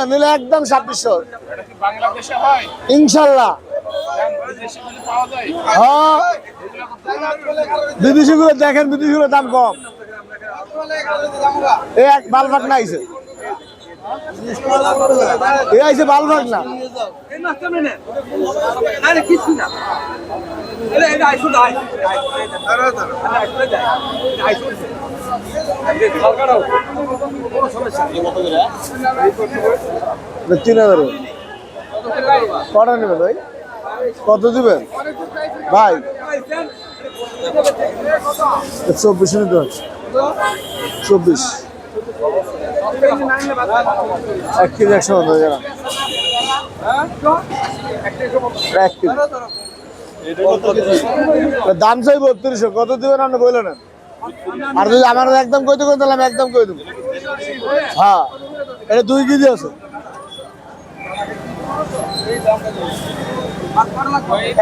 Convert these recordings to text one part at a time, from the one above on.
নেবেন নিলে একদম ছাব্বিশশো। এটা কি বাংলাদেশে হয়? ইনশাল্লাহ। বিদেশে হ্যাঁ। বিদেশি গুলো দেখেন বিদেশি গুলো দাম কম। এই এক বালভাগ না আইছে। এ আইছে বালভাগ না। তিন হাজার কটা নেবেন ভাই? কত দিবেন? ভাই। চব্বিশ নিতে চব্বিশ। এক কেজি একশো যারা দাম চাই বত্রিশশো কত দিবেন? আপনি বললেন আর যদি আমার একদম কইতে কইতে তাহলে আমি একদম কই দেবো হ্যাঁ এটা দুই কেজি আছে।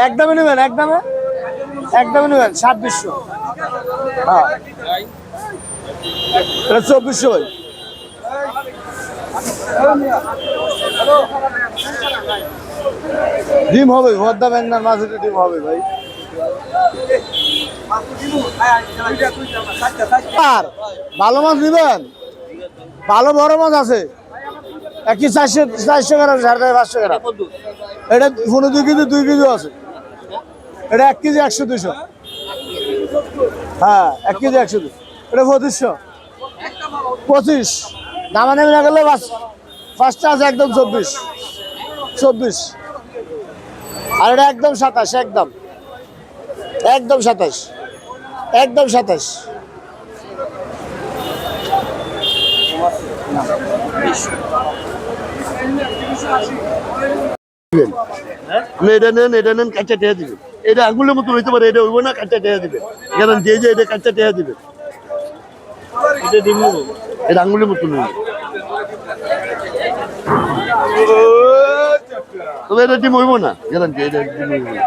একদমই নেবেন, একদমে? একদমই নেবেন, ছাব্বিশশো। হ্যাঁ। এটা চব্বিশশো ভাই। ডিম হবে, ভদ্দা ব্যাংনার মাঝে ডিম হবে ভাই। আর ভালো মাছ নেবেন? ভালো বড় মাছ আছে। একই চারশো চারশো গ্রাম, সাড়ে পাঁচশো গ্রাম। এটা পনেরো দুই কেজি দুই কেজি আছে। এটা এক কেজি একশো দুশো হ্যাঁ এক কেজি একশো দুশো এটা পঁচিশশো। পঁচিশ। দামা নেমে না গেলে ফার্স্টটা আছে একদম চব্বিশ। চব্বিশ। আর এটা একদম সাতাশ, একদম। একদম সাতাশ। একদম সাতাশ। আপনি এটা নেন এটা নেন কাঁচা টেয়া দিবেন। এটা আঙুলের মতো হইতে পারে এটা হইব না কাঁচা টেয়া দিবেন। কারণ যে যে এটা কাঁচা টেয়া দিবে এটা ডিম এটা আঙুলের মতো নই তবে এটা ডিম হইব না গ্যারান্টি এটা ডিম হইব না।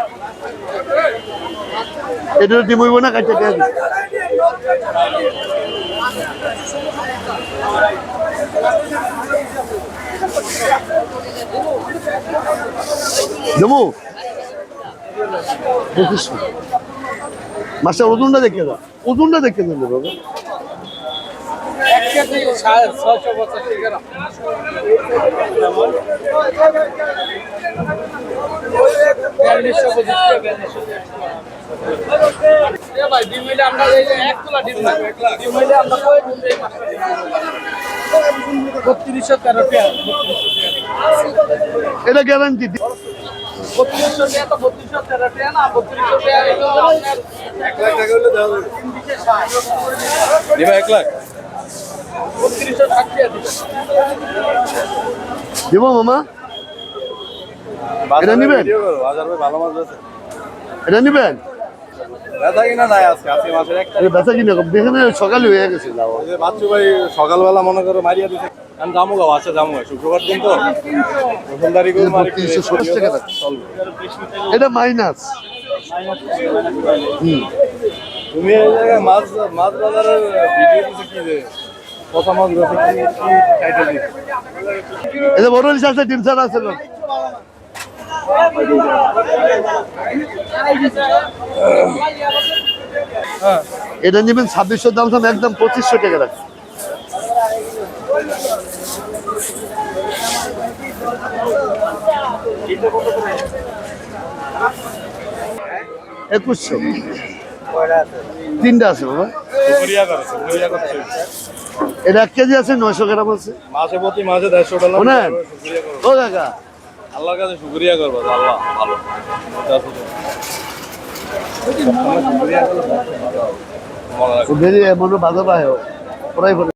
এটা ডিম হইব না, কাঁচা টেয়া দিবে দেবো দেখিস মাছটার ওজনটা দেখে দাও। ওজনটা দেখে দেন বাবা। বত্রিশশো তেরো এটা গ্যারান্টি বত্রিশশো টাকা তো বত্রিশশো তেরো টাকা না বত্রিশশো টাকা এক লাখ। টাকা হলে দেওয়া যাবে এক লাখ? বত্রিশশো ষাট টাকা দিবে। মামা? এটা নিবেন? ভালো মাছ আছে। এটা নিবেন? কিনা নাই আজকে আজকে একটা। বেচা কিনে সকালে হয়ে গেছে বাচ্চু ভাই সকালবেলা মনে করো মারিয়া দিছে। আমি যাব গা বাচ্চা যাব গা শুক্রবার দিন তো। রসুলদারি করে মারি তিনশো চল্লিশ টাকা এটা মাইনাস। হুম। তুমি এই জায়গায় মাছ মাছ বাজারের ভিডিও দিছে কি যে? কথা মাছ রয়েছে কি কি টাইটেল দিছে? এটা বড় ইলিশ আছে ডিম ছাড়া আছে না এটা নেবেন ছাব্বিশশো দাম দাম একদম পঁচিশশো টাকা রাখছে। একুশশো। তিনটা আছে বাবা। এটা এক কেজি আছে নয়শো গ্রাম আছে। মাসে প্রতি মাসে দেড়শো করব ও কাকা আল্লাহর কাছে শুক্রিয়া করব আল্লাহ ভালো শুক্রিয়া করব। মনে রাখো। বেরিয়ে বাধা পায় ওরাই